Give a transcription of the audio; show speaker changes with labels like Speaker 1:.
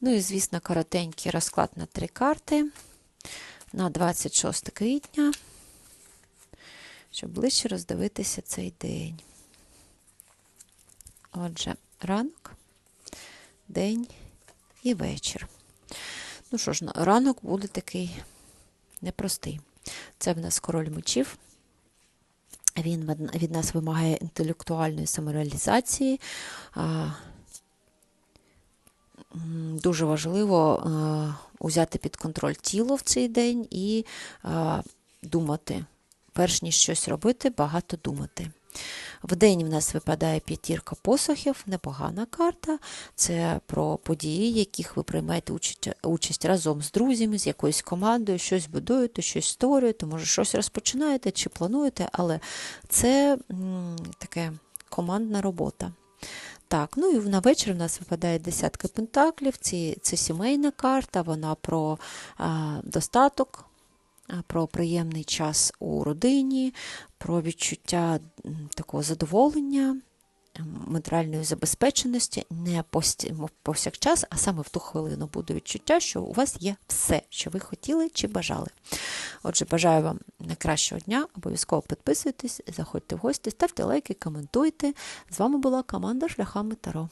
Speaker 1: Ну і, звісно, коротенький розклад на три карти на 26 квітня, щоб ближче роздивитися цей день. Отже, ранок, день і вечір. Ну що ж, ранок буде такий непростий. Це в нас король мечів. Він від- нас вимагає інтелектуальної самореалізації. Дуже важливо а, узяти під контроль тіло в цей день і думати. Перш ніж щось робити, багато думати. Вдень в нас випадає п'ятірка посохів, непогана карта. Це про події, яких ви приймаєте участь, участь разом з друзями, з якоюсь командою, щось будуєте, щось створюєте, може, щось розпочинаєте чи плануєте, але це м, таке командна робота. Так, ну і на вечір в нас випадає десятка пентаклів. Це, це сімейна карта, вона про а, достаток, про приємний час у родині, про відчуття такого задоволення, матеріальної забезпеченості, не повсякчас, а саме в ту хвилину буде відчуття, що у вас є все, що ви хотіли чи бажали. Отже, бажаю вам найкращого дня. Обов'язково підписуйтесь, заходьте в гості, ставте лайки, коментуйте. З вами була команда Шляхами Таро.